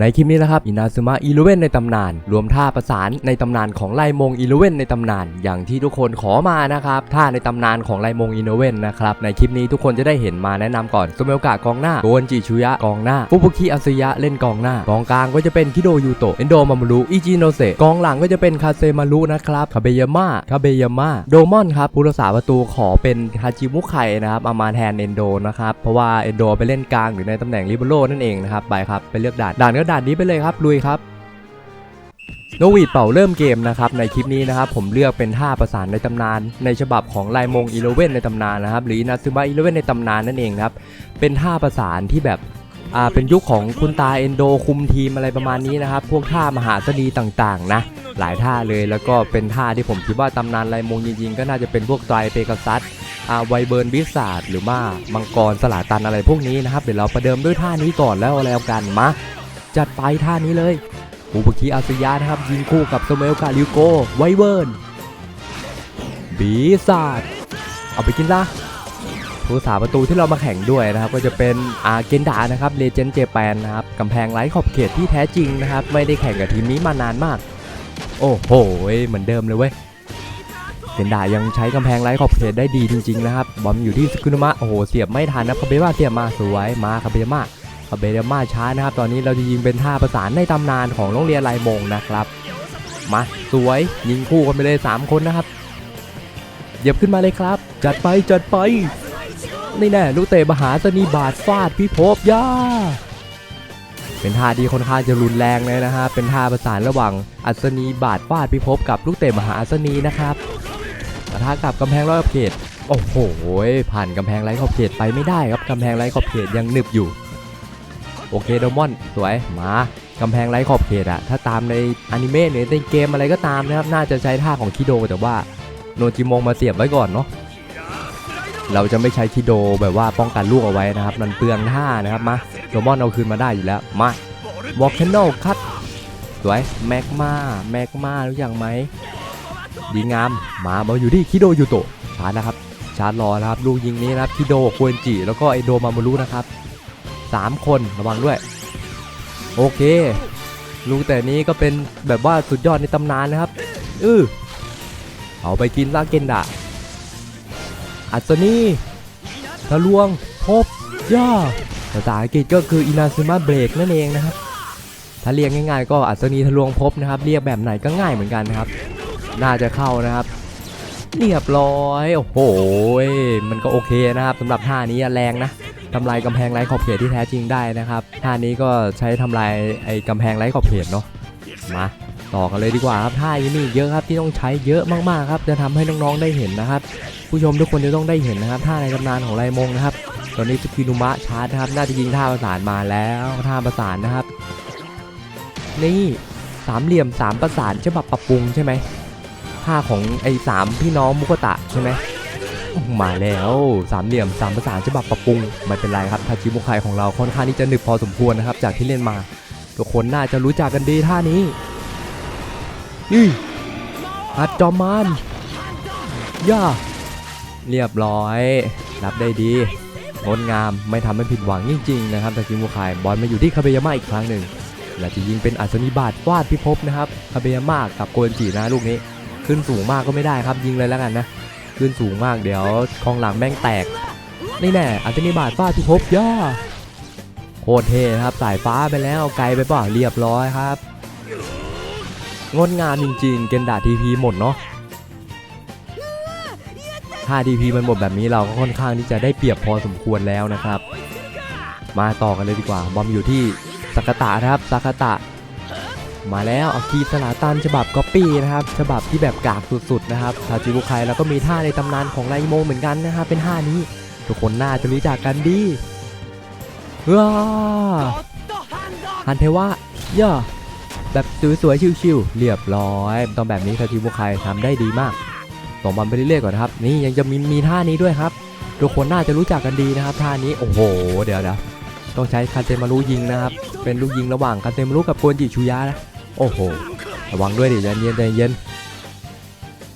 ในคลิปนี้นะครับอินาซึมะอีเลเว่นในตำนาน รวมท่าประสานในตำนานของไลมงอีเลเว่นในตำนาน อย่างที่ทุกคนขอมานะครับท่าในตำนานของไลมงอีเลเว่นนะครับในคลิปนี้ทุกคนจะได้เห็นมาแนะนำก่อนโซเมลกะกองหน้าโกนจิชุยะกองหน้าฟุบุคิอาซึยะเล่นกองหน้ากองกลางก็จะเป็นคิโดยูโตะเอนโดมามุรุอิจิโนเซกองหลังก็จะเป็นคาเซมารุนะครับคาเบยาม่าคาเบยาม่าโดมอนครับผู้รักษาประตูขอเป็นฮาจิมุไคนะครับเอามาแทนเอนโดนะครับเพราะว่าเอนโดไปเล่นกลางหรือในตำแหน่งลิเบโรนั่นเองนะครับไปครับไปเลือกด่านด่านก็ด่านนี้ไปเลยครับลุยครับนวีดเป่าเริ่มเกมนะครับในคลิปนี้นะครับผมเลือกเป็นท่าประสานในตำนาน ในฉบับของไลมงอีเลเว่นในตำนานนะครับหรือนาซึมะอีเลเว่นในตำนานนั่นเองครับเป็นท่าประสานที่แบบอ่าเป็นยุคของคุณตาเอนโดคุมทีมอะไรประมาณนี้นะครับพวกท่ามหาสนีต่างๆนะหลายท่าเลยแล้วก็เป็นท่าที่ผมคิดว่าตำนานไลมงจริงๆก็น่าจะเป็นพวกไตรเปกัสซัสอาไวเบิร์นวิสาดหรือว่ามังกรสลาตันอะไรพวกนี้นะครับเดี๋ยวเราประเดิมด้วยท่านี้ก่อนแล้วแล้วกันมา จัดไปท่านี้เลยอุปคีอาสยานะครับ ยิงคู่กับสเมลกาลิโก ไวเบิร์นบีซาดเอาไปกินละผู้สาประตูที่เรามาแข่งด้วยนะครับ ก็จะเป็นอาเกนดานะครับเลเจนด์เจแปนนะครับกำแพงไร้ขอบเขตที่แท้จริงนะครับ ไม่ได้แข่งกับทีมนี้มานานมาก โอ้โหเหมือนเดิมเลยเว้ยเซนดายังใช้กำแพงไร้ขอบเขตได้ดีจริงๆนะครับ บอลอยู่ที่สกุนมะโอ้โหเสียบไม่ทันนะคาเบมาเสียบมาสวยมาคาเบมา คาเบมาช้านะครับ ตอนนี้เราจะยิงเป็นท่าประสานในตำนานของโรงเรียนไลมงนะครับ มาสวยยิงคู่กันไปเลย 3 คนนะครับเหยียบขึ้นมาเลยครับ จัดไปจัดไปนี่แน่ลูกเตะมหาสนีบาดฟาดพิภพย่าเป็นท่าที่ค่อนข้างจะรุนแรงเลยนะฮะเป็นท่าประสานระหว่างอัศนีบาดฟาดพิภพกับลูกเตะมหาอัศนีนะครับปะทะกับกำแพงร้อยขอบเขต โอ้โห ผ่านกำแพงไร้ขอบเขตไปไม่ได้ครับกำแพงไร้ขอบเขตยังหนึบอยู่ โอเคโดมอนสวยมากำแพงไร้ขอบเขตอะถ้าตามในอนิเมะหรือในเกมอะไรก็ตามนะครับ น่าจะใช้ท่าของคิโดแต่ว่าโนจิมงมาเสียบไว้ก่อนเนาะเราจะไม่ใช้คิโดแบบว่าป้องกันลูกเอาไว้นะครับ มันเปลืองท่านะครับมาโดมอนเอาคืนมาได้อยู่แล้วมาวอลเคนโนคัตสวยแมกมาแมกมารู้อย่างไหมดีงามมาบอลอยู่ที่คิโดยูโตะชาร์จนะครับ ชาร์จรอนะครับ ลูกยิงนี้นะครับคิโดควนจิแล้วก็ไอโดมามารุนะครับ สามคนระวังด้วย โอเคลูกแต่นี้ก็เป็นแบบว่าสุดยอดในตำนานนะครับ อือเอาไปกินลาเกนดะอัศนีทะลวงพบย่าภาษาอังกฤษก็คืออินาซึมะเบรกนั่นเองนะครับ ถ้าเรียกง่ายๆ ก็อัศนีทะลวงพบนะครับ เรียกแบบไหนก็ง่ายเหมือนกันนะครับ น่าจะเข้านะครับ เรียบร้อย โอ้โห มันก็โอเคนะครับสำหรับท่านี้แรงนะ ทำลายกำแพงไร้ขอบเขตที่แท้จริงได้นะครับท่านี้ก็ใช้ทำลายไอ้กำแพงไร้ขอบเขตเนาะมาต่อกันเลยดีกว่าครับท่ายังมีเยอะครับที่ต้องใช้เยอะมากๆครับ จะทำให้น้องๆได้เห็นนะครับ ผู้ชมทุกคนจะต้องได้เห็นนะครับท่าในตำนานของไรมงนะครับ ตอนนี้สกินุมะชาร์จนะครับน่าจะยิงท่าประสานมาแล้วท่าประสานนะครับ นี่สามเหลี่ยมสามประสานฉบับปรับปรุงใช่ไหมท่าของไอ้สามพี่น้องมุกตะใช่ไหม มาแล้วสามเหลี่ยมสามประสานฉบับปรับปรุงไม่เป็นไรครับทาชิมุไคของเราค่อนข้างที่จะหนึบพอสมควรนะครับ จากที่เล่นมา ทุกคนน่าจะรู้จักกันดีท่านี้นี่อัดจอมมันย่าเรียบร้อย รับได้ดีงดงามไม่ทำให้ผิดหวังจริงๆนะครับทาชิมุไคบอลมาอยู่ที่คาเบยาม่าอีกครั้งหนึ่งและจะยิงเป็นอัศนีบาดฟาดพิภพนะครับคาเบยาม่ากับโกนจินะลูกนี้ ขึ้นสูงมากก็ไม่ได้ครับยิงเลยแล้วกันนะ ขึ้นสูงมากเดี๋ยวกองหลังแม่งแตก นี่แน่อัศนีบาดฟาดพิภพย่าโคตรเท่นะครับสายฟ้าไปแล้วไกลไปเปล่าเรียบร้อยครับ งดงามจริงๆ เกนดาทีพีหมดเนาะถ้าทีพีมันหมดแบบนี้เราก็ค่อนข้างที่จะได้เปรียบพอสมควรแล้วนะครับ มาต่อกันเลยดีกว่า บอมอยู่ที่สักตะนะครับสักตะ มาแล้วอาคีสลาตันฉบับก๊อปปี้นะครับฉบับที่แบบกากสุดๆนะครับทาจิบุไคแล้วก็มีท่าในตำนานของไลโมเหมือนกันนะครับเป็นท่านี้ ทุกคนน่าจะรู้จักกันดีว้าฮันเทวะย่าแบบสวยๆชิวๆเรียบร้อยตอนแบบนี้ทาจิบุไคทำได้ดีมากต่อมันไปเรื่อยๆก่อนครับ นี่ยังจะมีมีท่านี้ด้วยครับทุกคนน่าจะรู้จักกันดีนะครับท่านี้โอ้โห เดี๋ยวเดี๋ยวต้องใช้คาเซมารุยิงนะครับ เป็นลูกยิงระหว่างคาเซมารุกับโกนจิชูยะนะ โอ้โห ระวังด้วยดิใจเย็นใจเย็น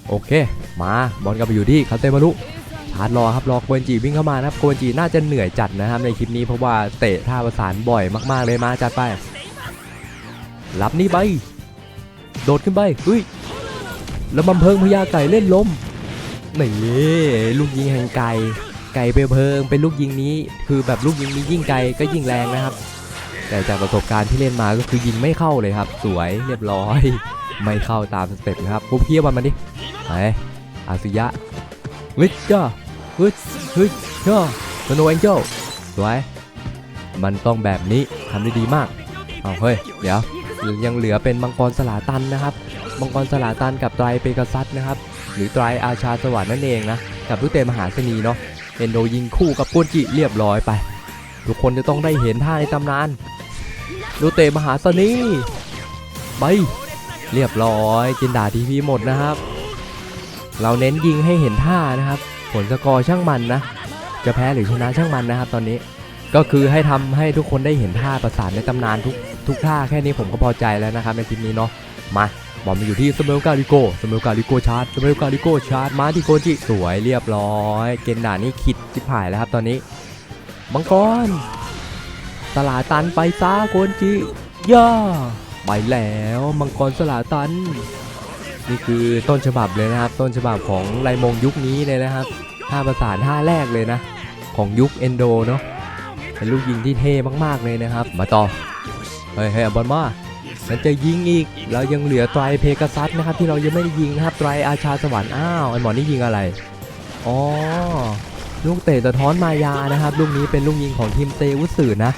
โอเค มาบอลกลับไปอยู่ที่คาเซมารุชาร์จรอครับรอโกนจิวิ่งเข้ามานะครับโกนจิน่าจะเหนื่อยจัดนะครับในคลิปนี้เพราะว่าเตะท่าประสานบ่อยมากๆเลยมาจัดไปรับนี่ไป โดดขึ้นไปเฮ้ยแล้วมันเพิงพญาไก่เล่นล้มนี่ลูกยิงแห่งไก่ไก่ไปเพิงเป็นลูกยิงนี้ คือแบบลูกยิงนี้ยิ่งไกลก็ยิ่งแรงนะครับ แต่จากประสบการณ์ที่เล่นมาก็คือยิงไม่เข้าเลยครับ สวยเรียบร้อย ไม่เข้าตามสเต็ปนะครับปุ๊บเคียบอลมาดิไปอาสุยะเฮ้ยจ้าเฮ้ยเฮ้ยจ้าสโนว์แองเจิลสวยมันต้องแบบนี้ทำได้ดีมากเอาเฮ้ย เดี๋ยวยังเหลือเป็นมังกรสลาตันนะครับ มังกรสลาตันกับไตรเปกัสซัสนะครับ หรือไตรอาชาสวรรค์นั่นเองนะ กับลูกเตะมหาเสนีเนาะเอนโดยิงคู่กับโกนจิเรียบร้อยไป ทุกคนจะต้องได้เห็นท่าในตำนาน ลูเตะมหาเสนีไปเรียบร้อยจินดาทีพีหมดนะครับ เราเน้นยิงให้เห็นท่านะครับ ผลสกอร์ช่างมันนะ จะแพ้หรือชนะช่างมันนะครับ ตอนนี้ก็คือให้ทำให้ทุกคนได้เห็นท่าประสานในตำนานทุกทุกท่าแค่นี้ผมก็พอใจแล้วนะครับในคลิปนี้เนาะมาบอลมาอยู่ที่สเมลกาลิโกสเมลกาลิโกชาร์จสเมลกาลิโกชาร์จมาที่โกจิสวยเรียบร้อย เกนดานี่คิดจิบหายแล้วครับตอนนี้มังกร สลาตันไปซาโกนจิย่าไปแล้วมังกรสลาตัน นี่คือต้นฉบับเลยนะครับ ต้นฉบับของไลมงยุคนี้เลยนะครับท่าประสานท่าแรกเลยนะ ของยุคเอนโดเนาะเป็นลูกยิงที่เท่มากๆเลยนะครับ มาต่อเฮ้ยเฮ้ยเอาบอลมาแล้วจะยิงอีก เรายังเหลือไตรเพกัสซัสนะครับ ที่เรายังไม่ได้ยิงนะครับไตรอาชาสวรรค์อ้าวไอหมอนี่ยิงอะไรอ๋อ ลูกเตะสะท้อนมายานะครับลูกนี้เป็นลูกยิงของทีมเตวุสึนะ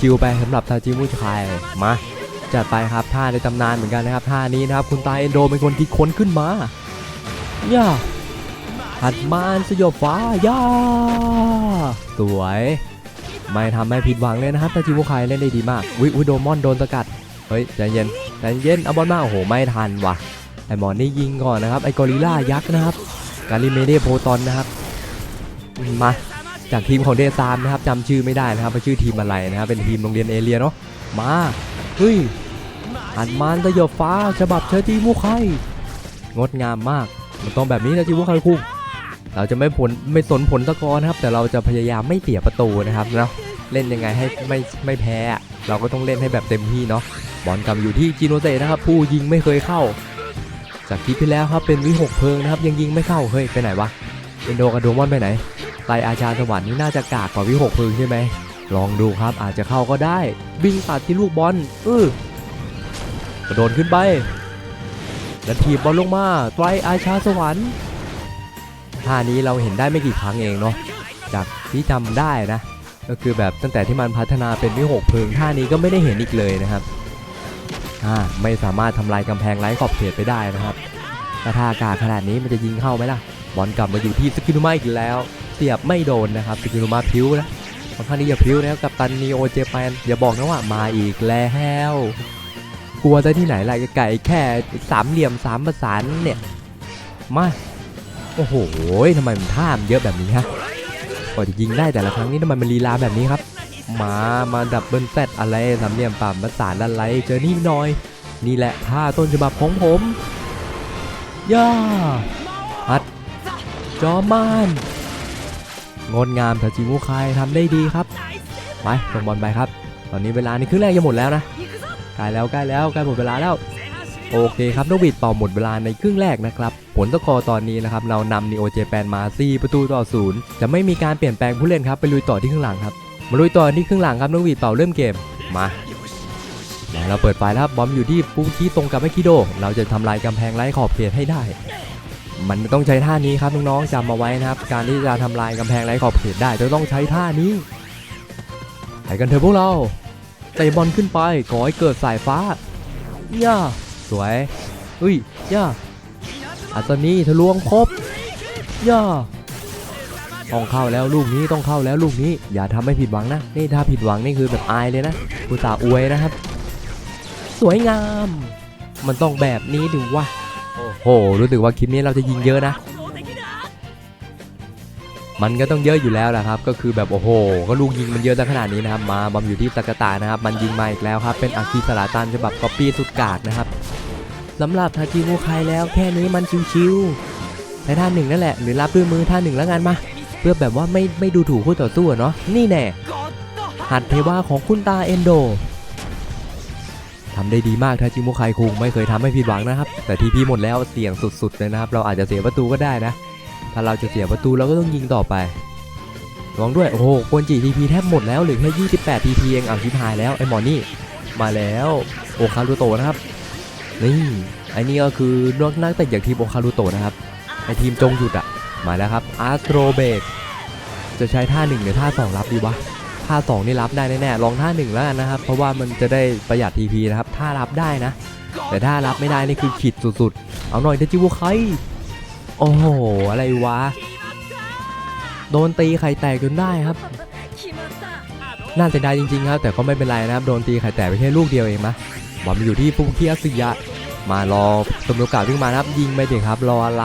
ชิวๆไปสำหรับทาจิมุชายมาจัดไปครับท่าในตำนานเหมือนกันนะครับท่านี้นะครับคุณตาเอนโดเป็นคนคิดค้นขึ้นมาย่าหัดมานสยบฟ้าย่าสวย ไม่ทำให้ผิดหวังเลยนะครับตาจิโมคายเล่นได้ดีมากวิวิโดมอนโดนสกัดเฮ้ยใจเย็นใจเย็นเอาบอลมาโอ้โหไม่ทันว่ะไอหมอนนี่ยิงก่อนนะครับไอกอริลล่ายักษ์นะครับกาลิเมเดโพตอนนะครับ มาจากทีมของเดซามนะครับจำชื่อไม่ได้นะครับว่าชื่อทีมอะไรนะครับเป็นทีมโรงเรียนเอเลียเนาะมาเฮ้ยอันมานสยบฟ้าฉบับเชอร์จีมูไคงดงามมากมันต้องแบบนี้นะจีมูไคคุงเราจะไม่ผลไม่สนผลสกอร์นะครับ แต่เราจะพยายามไม่เสียประตูนะครับเนาะเล่นยังไงให้ไม่ไม่แพ้ เราก็ต้องเล่นให้แบบเต็มที่เนาะบอลกลับอยู่ที่จิโนเซนะครับ ผู้ยิงไม่เคยเข้า จากคลิปที่แล้วครับเป็นวิหกเพลิงนะครับ ยังยิงไม่เข้าเฮ้ยไปไหนวะเอนโดกับโดมอนไปไหน ไตรอาชาสวรรค์นี่น่าจะกากกว่าวิหกพลิงใช่ไหม ลองดูครับอาจจะเข้าก็ได้บิงตัดที่ลูกบอลเออกระโดดขึ้นไปแล้วถีบบอลลงมาไตรอาชาสวรรค์ท่านี้เราเห็นได้ไม่กี่ครั้งเองเนาะจากที่จำได้นะ ก็คือแบบตั้งแต่ที่มันพัฒนาเป็นวิหกพลิงท่านี้ก็ไม่ได้เห็นอีกเลยนะครับอ่าไม่สามารถทำลายกำแพงไร้ขอบเขตไปได้นะครับถ้าท่าอากาศขนาดนี้มันจะยิงเข้าไหมล่ะบอลกลับมาอยู่ที่สกินุมาอีกแล้ว เสียบไม่โดนนะครับสกินุมาพิ้วนะค่อนข้างที่จะพิ้วนะครับกับตันนีโอเจแปนอย่าบอกนะว่ามาอีกแล้วกลัวได้ที่ไหนล่ะไก่แค่สามเหลี่ยมสามประสานเนี่ยมาโอ้โหทำไมมันท่ามเยอะแบบนี้ฮะกว่าจะยิงได้แต่ละครั้งนี่ทำไมมันลีลาแบบนี้ครับมามาดับเบิลแซดอะไรสามเหลี่ยมป่ามประสานอะไรเจอนี่หน่อย นี่แหละท่าต้นฉบับของผมย่าฮัดจอมาน งดงามทาจิมุคายทำได้ดีครับ ไปส่งบอลไปครับ ตอนนี้เวลาในครึ่งแรกจะหมดแล้วนะใกล้แล้วใกล้แล้วใกล้หมดเวลาแล้ว โอเคครับนกหวีดเป่าหมดเวลาในครึ่งแรกนะครับ ผลสกอร์ตอนนี้นะครับ เรานำนีโอเจแปนมา 4 ประตูต่อศูนย์จะไม่มีการเปลี่ยนแปลงผู้เล่นครับ ไปลุยต่อที่ครึ่งหลังครับ มาลุยต่อที่ครึ่งหลังครับนกหวีดเป่าเริ่มเกม มาเราเปิดไฟแล้วครับบอมอยู่ที่ฟุกิตรงกับไมคิโด เราจะทำลายกำแพงไร้ขอบเขตให้ได้ มันต้องใช้ท่านี้ครับน้องๆจำมาไว้นะครับ การที่จะทำลายกำแพงไร้ขอบเขตได้จะต้องใช้ท่านี้ไปกันเถอะพวกเราเตะบอลขึ้นไปขอให้เกิดสายฟ้าย่าสวยอุ้ยย่าอัศนีทะลวงครบย่าต้องเข้าแล้วลูกนี้ต้องเข้าแล้วลูกนี้อย่าทำให้ผิดหวังนะนี่ถ้าผิดหวังนี่คือแบบอายเลยนะกูตาอวยนะครับ สวยงาม มันต้องแบบนี้ดูวะ โอ้โหรู้สึกว่าคลิปนี้เราจะยิงเยอะนะ มันก็ต้องเยอะอยู่แล้วแหละครับ ก็คือแบบโอ้โห ก็ลูกยิงมันเยอะซะขนาดนี้นะครับ มาบอมอยู่ที่สกตานะครับ มันยิงมาอีกแล้วครับ เป็นอาคีสลาตันฉบับก๊อปปี้สุดกากนะครับสำหรับทาจิมูไคแล้วแค่นี้มันชิวๆใช้ท่าหนึ่งนั่นแหละ หรือรับด้วยมือท่าหนึ่งแล้วกันมา เพื่อแบบว่าไม่ไม่ดูถูกคู่ต่อสู้อะเนาะ นี่แน่หัดเทวาของคุณตาเอนโด ทำได้ดีมากทาจิมุไคคุงไม่เคยทำให้ผิดหวังนะครับ แต่ทีพีหมดแล้วเสี่ยงสุดๆเลยนะครับ เราอาจจะเสียประตูก็ได้นะ ถ้าเราจะเสียประตูเราก็ต้องยิงต่อไปลองด้วย โอ้โหโกนจิทีพีแทบหมดแล้วหลือแค่28ทีพีเองอะชิบหายแล้วไอ้หมอนี่มาแล้วโอคารุโตนะครับ นี่ไอ้นี่ก็คือนักนักเตะจากทีมโอคารุโตนะครับไอทีมจงหยุดอะมาแล้วครับอาร์โตรเบกจะใช้ท่าหนึ่งหรือท่าสองรับดีวะ ท่าสองนี่รับได้แน่ๆลองท่าหนึ่งแล้วกันนะครับ เพราะว่ามันจะได้ประหยัดทีพีนะครับท่ารับได้นะ แต่ถ้ารับไม่ได้นี่คือขิดสุดๆ เอาหน่อยเดจิวไคโอ้โห อะไรวะ โดนตีไข่แตกจนได้ครับ น่าเสียดายจริงๆครับ แต่ก็ไม่เป็นไรนะครับ โดนตีไข่แตกไปแค่ลูกเดียวเองนะบอลมันอยู่ที่ฟุกุคิอาสึยะ มารอสมโอกาสวิ่งมานะครับ ยิงไปเด็กครับ รออะไร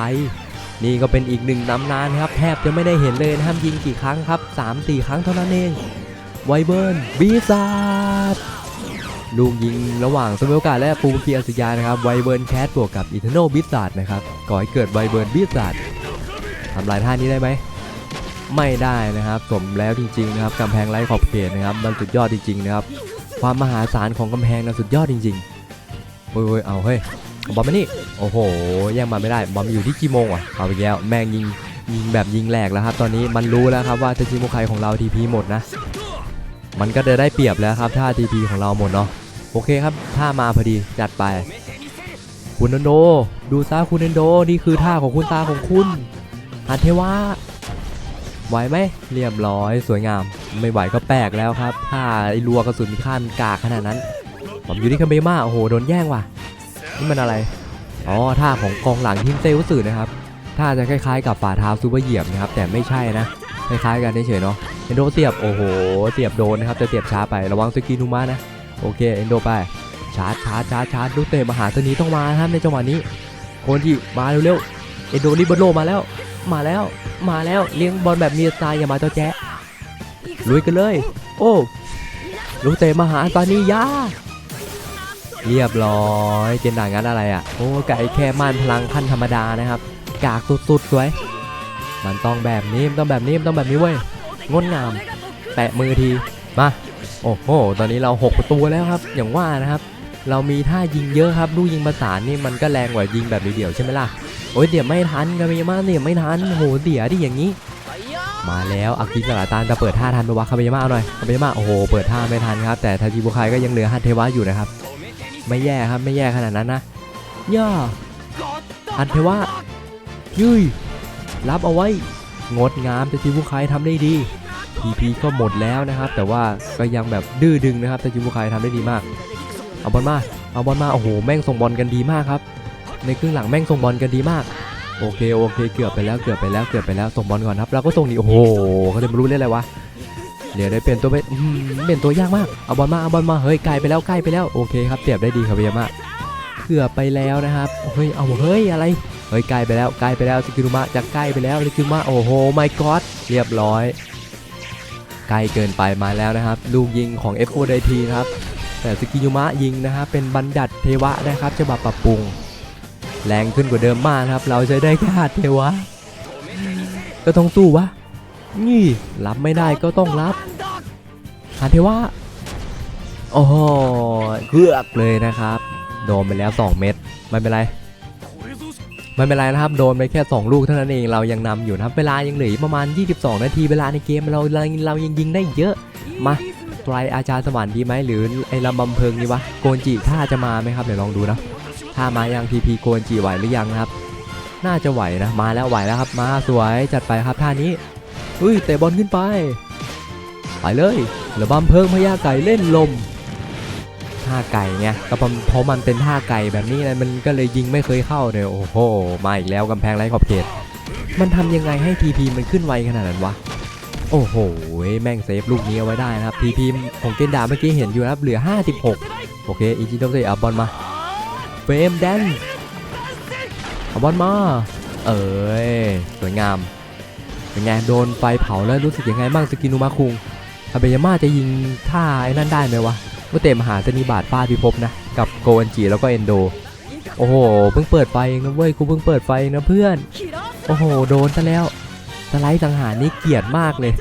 นี่ก็เป็นอีกหนึ่งตำนานครับ แทบจะไม่ได้เห็นเลยนะครับยิงกี่ครั้งครับ 3-4 ครั้งเท่านั้นเอง ไวเบิร์นบีซาดลูกยิงระหว่างสเวลกาและฟูมิเคียสยานะครับไวเบิร์นแคทบวกกับอิเทโนบิสซาร์ดนะครับก่อให้เกิดไวเบิร์นบิสซาร์ดทำลายท่านี้ได้ไหมไม่ได้นะครับ สมแล้วจริงๆนะครับกำแพงไร้ขอบเขตนะครับมันสุดยอดจริงๆนะครับ ความมหาศาลของกำแพงนะสุดยอดจริงๆเฮ้ยเอาเฮ้ยบอลมานี่โอ้โหย่งมาไม่ได้บอลอยู่ที่กี่โมงวะเอาไปแล้วแม่งยิงยิงแบบยิงแหลกแล้วครับ ตอนนี้มันรู้แล้วครับว่าเทจิโมไคของเราทีพีหมดนะ มันก็จะได้เปรียบแล้วครับถ้าทีพีของเราหมดเนาะโอเคครับท่ามาพอดีจัดไป คุณนนโด ดูซะคุณนนโดนี่คือท่าของคุณตาของคุณฮันเทวะไหวไหมเรียบร้อยสวยงาม ไม่ไหวก็แปลกแล้วครับ ถ้าไอ้รัวกระสุนมีขั้นกากขนาดนั้น ผมอยู่ที่คาเบมาโอ้โหโดนแย่งว่ะนี่มันอะไรอ๋อท่าของกองหลังทีมเซลสื่อนะครับท่าจะคล้ายๆ กับฝ่าเท้าซูเปอร์เหยียบนะครับแต่ไม่ใช่นะ คล้ายๆกันเฉยๆเนาะเอนโดเสียบโอ้โหเสียบโดนนะครับจะเสียบช้าไประวังสกินุมานะโอเคเอนโดไปชาร์จชาร์จชาร์จชาร์จลูกเตะมหาเสนีต้องมาครับในจังหวะนี้ คนที่มาเร็วๆเอนโดริเบโรมาแล้ว มาแล้วมาแล้วเลี้ยงบอลแบบมีสไตล์อย่ามาเจ้าแจ๊ลุยกันเลย โอ้ลูกเตะมหาซานียาเรียบร้อยเจนด่างั้นอะไรอะโอ้ไก่แค่ม่านพลังขั้นธรรมดานะครับ กากสุดๆสวย มันต้องแบบนี้มันต้องแบบนี้มันต้องแบบนี้เว้ยงดงามแตะมือทีมาโอ้โหตอนนี้เรา6ประตูแล้วครับ อย่างว่านะครับ เรามีท่ายิงเยอะครับลูกยิงประสานนี่มันก็แรงกว่ายิงแบบเดี่ยวใช่ไหมล่ะโอ้ยเดี๋ยวไม่ทันกันไปมาเนี่ยไม่ทันโหเดี๋ยวดิอย่างนี้ มาแล้วอากิสลาตานจะเปิดท่าทันไหมวะคาเบยาม่าหน่อยคาเบยาม่าโอ้โหเปิดท่าไม่ทันครับ แต่ทาจิบุคายก็ยังเหลือฮันเทวะอยู่นะครับ ไม่แย่ครับไม่แย่ขนาดนั้นนะย่าฮันเทวะยุย รับเอาไว้ งดงามทาจิบุคายทำได้ดี TP ก็หมดแล้วนะครับ แต่ว่าก็ยังแบบดื้อดึงนะครับแต่จิบุคายทำได้ดีมาก เอาบอลมาเอาบอลมาโอ้โหแม่งส่งบอลกันดีมากครับ ในครึ่งหลังแม่งส่งบอลกันดีมากโอเคโอเคเกือบไปแล้วเกือบไปแล้วเกือบไปแล้วส่งบอลก่อนครับเราก็ส่งนี่โอ้โหเขาจะไม่รู้เล่นอะไรวะเดี๋ยวได้เปลี่ยนตัวไปอืมเปลี่ยนตัวยากมากเอาบอลมาเอาบอลมาเฮ้ยไกลไปแล้วใกล้ไปแล้วโอเคครับเสียบได้ดีครับเบียร์มากเกือบไปแล้วนะครับเฮ้ยเอาเฮ้ยอะไร เฮ้ยไกล้ไปแล้วไกล้ไปแล้วสกิรุมะจะใกล้ไปแล้วสกิรุมะโอ้โหไม่กอดเรียบร้อยไกล้เกินไปมาแล้วนะครับ ลูกยิงของ f o d t นะครับแต่สกิยุมะยิงนะครับเป็นบันดัดเทวะนะครับฉบับปรับปรุง แรงขึ้นกว่าเดิมมากครับ เราจะได้แค่หาดเทวะ ก็ต้องสู้วะนี่รับไม่ได้ก็ต้องรับหาดเทวะโอ้โหเกือกเลยนะครับ โดนไปแล้ว 2 เม็ดไม่เป็นไร ไม่เป็นไรนะครับโดนไปแค่ 2 ลูกเท่านั้นเองเรายังนำอยู่นะครับเวลายังเหลือประมาณ 22 นาทีเวลาในเกมเราเราเรายังยิงได้เยอะมาไตรอาจารย์สวรรค์ดีไหมหรือไอ้ลำบำเพิงนี่วะโกนจิถ้าจะมาไหมครับเดี๋ยวลองดูนะถ้ามายังพีพีโกนจิไหวหรือยังครับ น่าจะไหวนะมาแล้วไหวแล้วครับมาสวยจัดไปครับท่านี้อุ้ยเตะบอลขึ้นไปไปเลยระบำเพิงพญาไก่เล่นลม ท่าไก่ไงก็เพราะมันเป็นท่าไก่แบบนี้นะมันก็เลยยิงไม่เคยเข้าเลยโอ้โหมาอีกแล้วกำแพงไร้ขอบเขต มันทำยังไงให้ทีพีมันขึ้นไวขนาดนั้นวะโอ้โหแม่งเซฟลูกนี้เอาไว้ได้นะครับทีพีของเกนดาเมื่อกี้เห็นอยู่นะครับเหลือ 56 โอเคอีจิโตเซอาบอลมาเฟมแดนเอาบอลมาเอ้ยสวยงามเป็นไงโดนไฟเผาแล้วรู้สึกยังไงบ้างสกินุมาคุงทาเบยาม่าจะยิงท่าไอ้นั่นได้ไหมวะ ก็เต็มหาสนิบาตฟาดพิภพนะ กับโกอันจีแล้วก็เอนโด โอ้โห เพิ่งเปิดไฟเองนะเว้ย กูเพิ่งเปิดไฟนะเพื่อน โอ้โห โดนซะแล้ว สไลด์สังหารนี่เกลียดมากเลย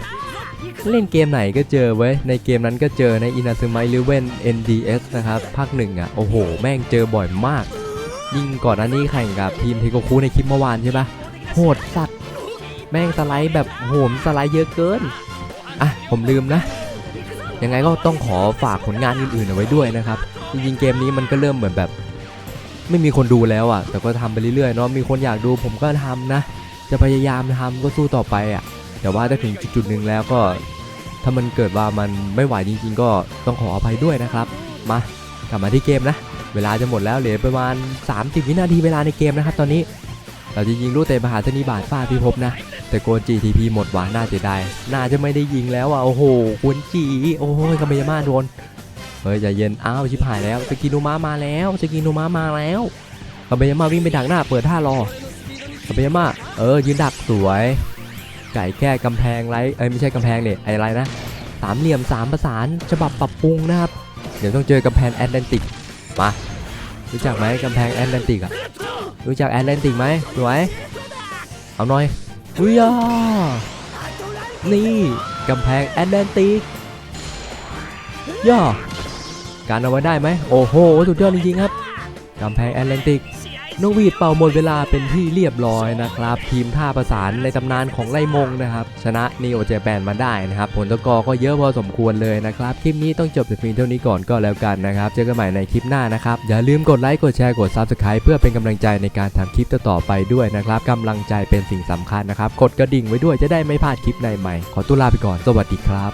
เล่นเกมไหนก็เจอเว้ย ในเกมนั้นก็เจอใน Inazuma Eleven NDS นะครับ ภาคหนึ่งอะ โอ้โห แม่งเจอบ่อยมาก ยิ่งก่อนอันนี้แข่งกับทีมเทโกคุในคลิปเมื่อวานใช่ปะโหดสัตว์ แม่งสไลด์แบบโหมสไลด์เยอะเกิน อะ ผมลืมนะ ยังไงก็ต้องขอฝากผลงานอื่นๆเอาไว้ด้วยนะครับจริงๆเกมนี้มันก็เริ่มเหมือนแบบ ไม่มีคนดูแล้วอะ แต่ก็ทำไปเรื่อยๆเนาะมีคนอยากดูผมก็ทำนะ จะพยายามทำก็สู้ต่อไปอะ แต่ว่าถ้าถึงจุดๆหนึ่งแล้วก็ ถ้ามันเกิดว่ามันไม่ไหวจริง ๆ ก็ต้องขออภัยด้วยนะครับมากลับมาที่เกมนะ เวลาจะหมดแล้วเหลือประมาณ 30 วินาทีเวลาในเกมนะครับ ตอนนี้ เราจะยิงลูกเตะมหาธนีบาทฟาดพิภพนะ แต่โกน GTP หมดหว่ะน่าจะได้น่าจะไม่ได้ยิงแล้วอะโอ้โหกวนจีโอ้ยกาเมยาม่าโดนเฮ้ยใจเย็นอ้าวชิบหายแล้วสกินุมะมาแล้วสกินุมะมาแล้วกาเมยาม่าวิ่งไปดักหน้าเปิดท่ารอกาเมยาม่าเออยืนดักสวย ไก่แก้กำแพงไรเอ้ยไม่ใช่กำแพงเนี่ยไออะไรนะสามเหลี่ยมสามประสานฉบับปรับปรุงนะครับเดี๋ยวต้องเจอกำแพงแอตแลนติกมา รู้จักไหมกำแพงแอตแลนติกอะรู้จักแอตแลนติกไหมสวยเอาหน่อยอุ้ยอะนี่กำแพงแอตแลนติกย่อการเอาไว้ได้ไหมโอ้โหสุดยอดจริงๆครับกำแพงแอตแลนติก นกหวีดเป่าหมดเวลาเป็นที่เรียบร้อยนะครับ ทีมท่าประสานในตำนานของไล่มงนะครับ ชนะนีโอเจแปนมาได้นะครับ ผลตกอร์ก็เยอะพอสมควรเลยนะครับ คลิปนี้ต้องจบแต่เพียงเท่านี้ก่อนก็แล้วกันนะครับ เจอกันใหม่ในคลิปหน้านะครับ อย่าลืมกดไลค์กดแชร์กด Subscribe เพื่อเป็นกำลังใจในการทำคลิปต่อไปด้วยนะครับกำลังใจเป็นสิ่งสำคัญนะครับกดกระดิ่งไว้ด้วยจะได้ไม่พลาดคลิปใหม่ๆขอตัวลาไปก่อนสวัสดีครับ